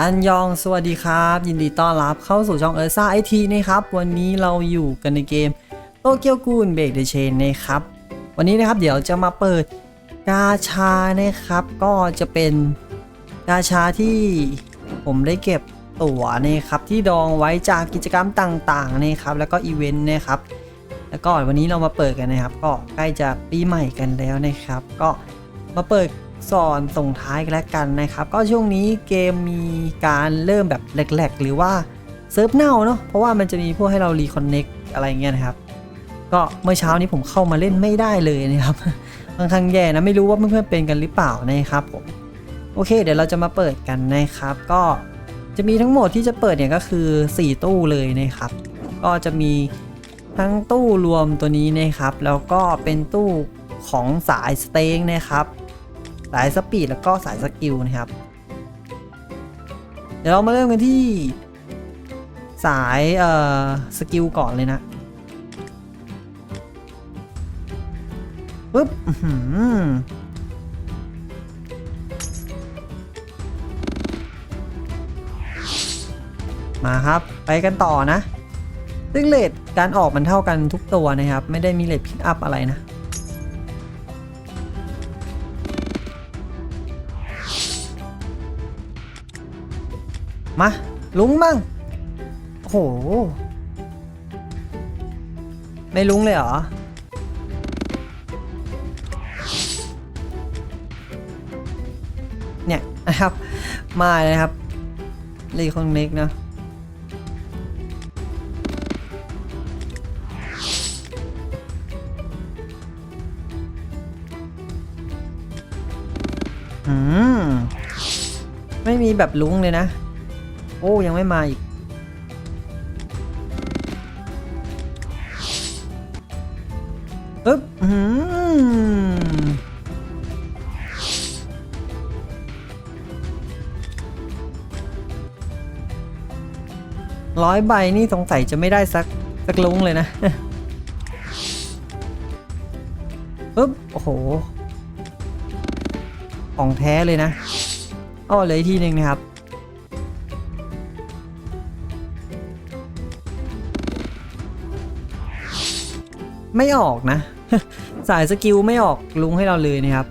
อันยองสวัสดีครับ ยินดีต้อนรับเข้าสู่ช่องเออร์ซ่าไอทีนะครับ วันนี้เราอยู่กันในเกมโตเกียวกูนเบรกเดเชนนะครับ วันนี้นะครับเดี๋ยวจะมาเปิดกาชานะครับ ก็จะเป็นกาชาที่ผมได้เก็บตั๋วนะครับ ที่ดองไว้จากกิจกรรมต่างๆนะครับ แล้วก็อีเวนต์นะครับ แล้วก็วันนี้เรามาเปิดกันนะครับ ก็ใกล้จะปีใหม่กันแล้วนะครับ ก็มาเปิด สอนส่งท้ายกันแล้วกันนะครับ ก็ช่วงนี้เกมมีการเริ่มแบบแหลกๆ หรือว่าเซิร์ฟเน่าเนาะเพราะว่ามันจะมีพวกให้เรารีคอนเน็กอะไรเงี้ยนะครับ ก็เมื่อเช้านี้ผมเข้ามาเล่นไม่ได้เลยนะครับค่อนข้างแย่นะไม่รู้ว่าเพื่อนๆเป็นกันหรือเปล่านะครับผมโอเค เดี๋ยวเราจะมาเปิดกันนะครับ ก็จะมีทั้งหมดที่จะเปิดเนี่ยก็คือ 4 ตู้เลยนะครับ ก็จะมีทั้งตู้รวมตัวนี้นะครับ แล้วก็เป็นตู้ของสายสเต็งนะครับ สายสปีดแล้วก็สายสกิลนะครับ เดี๋ยวเรามาเริ่มกันที่ สายเอ่อสกิลก่อนเลยนะปึ๊บมาครับ ไปกันต่อนะซึ่งเลทการออกมันเท่ากันทุกตัวนะครับ ไม่ได้มีเลทพิกอัพอะไรนะ มา ลุงมั่งโอ้โห ไม่ลุงเลยเหรอ เนี่ยนะครับ มาเลยครับรีคอนเน็กนะอืม ไม่มีแบบลุงเลยนะ โอ้ยังไม่มาอีก ปึ๊บอื้อหือร้อยใบนี่สงสัยจะไม่ได้สักสักลุงเลยนะปึ๊บ โอ้โห ของแท้เลยนะอ้อเลยทีหนึ่งนะครับ ไม่ออกนะ สายสกิลไม่ออกลุงให้เราเลยนะครับ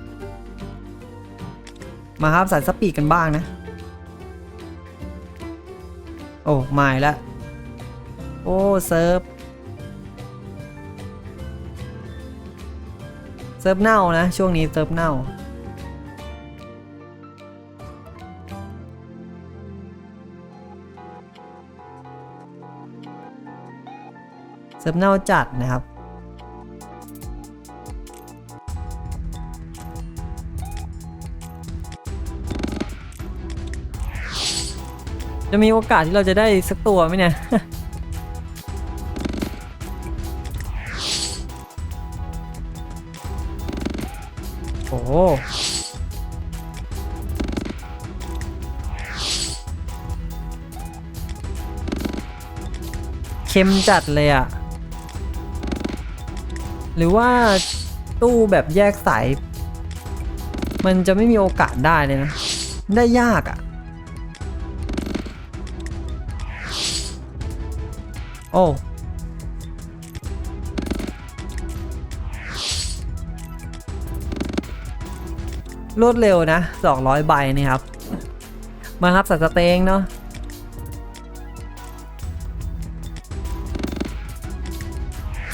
มาครับสายสปีดกันบ้างนะ โอ้ไม่ละโอ้เซิร์ฟเซิร์ฟเน่านะ ช่วงนี้เซิร์ฟเน่าเซิร์ฟเน่าจัดนะครับ จะมีโอกาสที่เราจะได้สักตัวไหมเนี่ย โอ้เค็มจัดเลยอะหรือว่าตู้แบบแยกสาย มันจะไม่มีโอกาสได้เลยนะ ได้ยากอะ โอ้รวดเร็วนะ 200 ใบนี่ครับ มาครับสัตว์สเตงเนาะ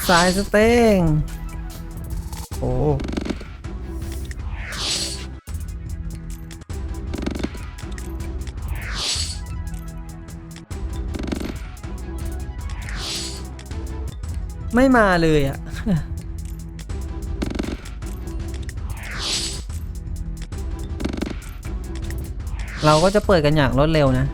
สายสเตงโอ้ ไม่มาเลยอะ่ะเราก็จะเปิดกันอย่างรวดเร็วนะ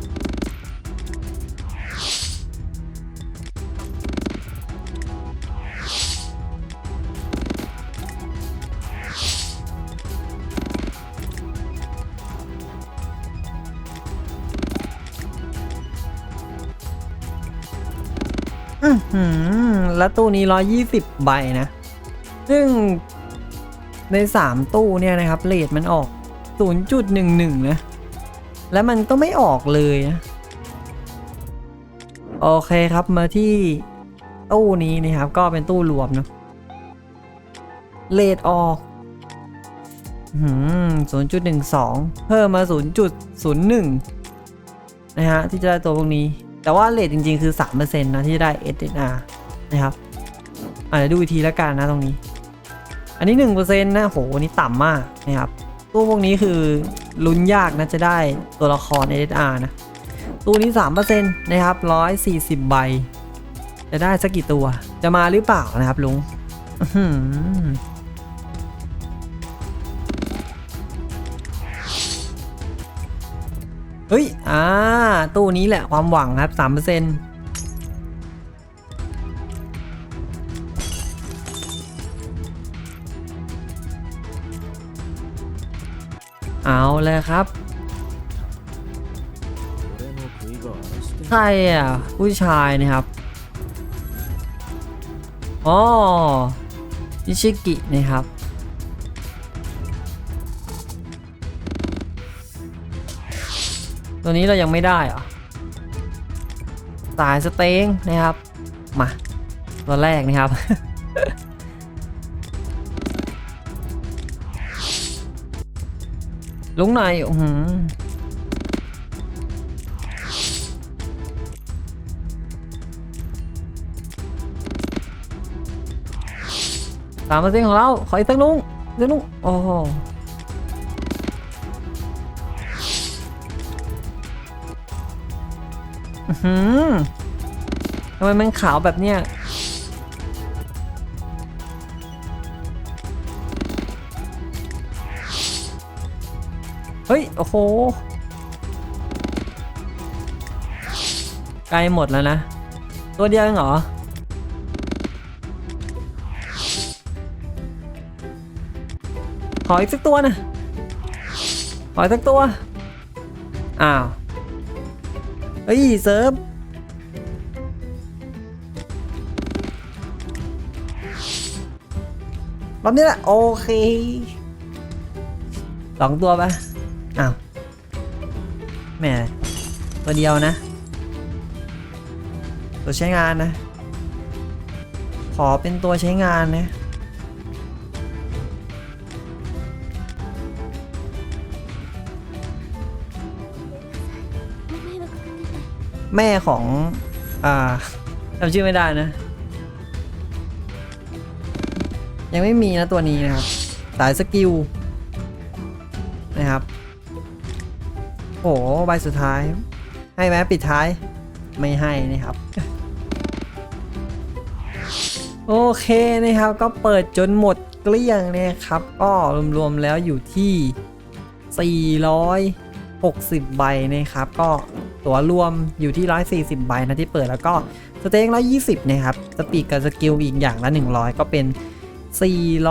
อือหือ แล้วตู้นี้ 120 ใบนะ ซึ่งใน 3 ตู้เนี่ยนะครับเลทมันออก 0.11 นะ แล้วมันก็ไม่ออกเลยนะ โอเคครับมาที่ตู้นี้นะครับ ก็เป็นตู้รวมเนะเลดออกศูนย์จุดหนึ่งสองเพิ่มมาศูนย์จุดศูนย์หนึ่งนะฮะ ที่จะได้ตัวพวกนี้ แต่ว่าเลทจริง ๆ คือสามเปอร์เซ็นต์นะ ที่จะได้ SNR นะครับอะเดี๋ยวดูอีกทีแล้วกันนะตรงนี้ อันนี้หนึ่งเปอร์เซ็นต์นะโหอันนี้ต่ำมากนะครับตู้พวกนี้คือลุ้นยากนะจะได้ตัวละคร SNR นะตู้นี้3%นะครับ 140 ใบ จะได้สักกี่ตัวจะมาหรือเปล่านะครับลุงเฮ้ย อ่า ตู้นี้แหละความหวังครับ 3%เเอาเลยครับใครอะผู้ชายนะครับอ๋อยิชิกินะครับตัวนี้เรายังไม่ได้อะสายสเต็งนะครับ มา ตัวแรกนะครับ ลุงหน่อยอื้อหือสามเปอร์เซ็นต์ของเรา ขออีกสักลุงสักลุงโอ้หอื้อหือทำไมมันขาวแบบเนี้ย เฮ้ย โอ้โหใกลหมดแล้วนะ ตัวเดียวเองเหรอ ขออีกสักตัวนะขออีกสักตัว อ้าว เฮ้ย เซิร์ฟรอบนี้แหละโอเคสองตัวปะ อ้าวแหมตัวเดียวนะ ตัวใช้งานนะ ขอเป็นตัวใช้งานนะแม่ของ อ่าจำชื่อไม่ได้นะ ยังไม่มีนะตัวนี้นะครับ สายสกิลนะครับ โอ้โหใบสุดท้าย ให้ไหมปิดท้ายไม่ให้นะครับโอเคนะครับก็เปิดจนหมดเกลี้ยงนะครับ ก็รวมๆแล้วอยู่ที่ 460 ใบนะครับ ก็ตัวรวมอยู่ที่ 140 ใบนะที่เปิดแล้วก็สเต็ง120 นะครับสปีกกับสกิลอีกอย่างละ 100 ก็เป็น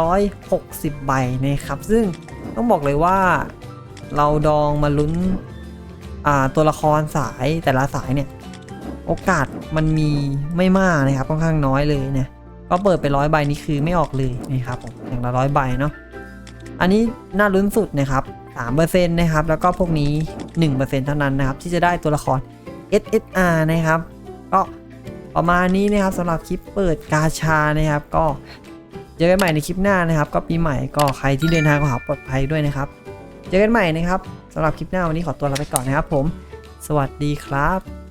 460 ใบนะครับ ซึ่งต้องบอกเลยว่าเราดองมาลุ้น ตัวละครสายแต่ละสายเนี่ย โอกาสมันมีไม่มากนะครับค่อนข้างน้อยเลยเนี่ยก็เปิดไปร้อยใบนี่คือไม่ออกเลยนะครับผมอย่างละร้อยใบเนาะอันนี้น่าลุ้นสุดนะครับ3%นะครับ แล้วก็พวกนี้ 1%เท่านั้นนะครับ ที่จะได้ตัวละคร SSR นะครับ ก็ประมาณนี้นะครับสำหรับคลิปเปิดกาชานะครับ ก็เจอกันใหม่ในคลิปหน้านะครับ ก็ปีใหม่ก็ใครที่เดินทางก็หาปลอดภัยด้วยนะครับ เจอกันใหม่นะครับสำหรับคลิปหน้าวันนี้ขอตัวลาไปก่อนนะครับผม สวัสดีครับ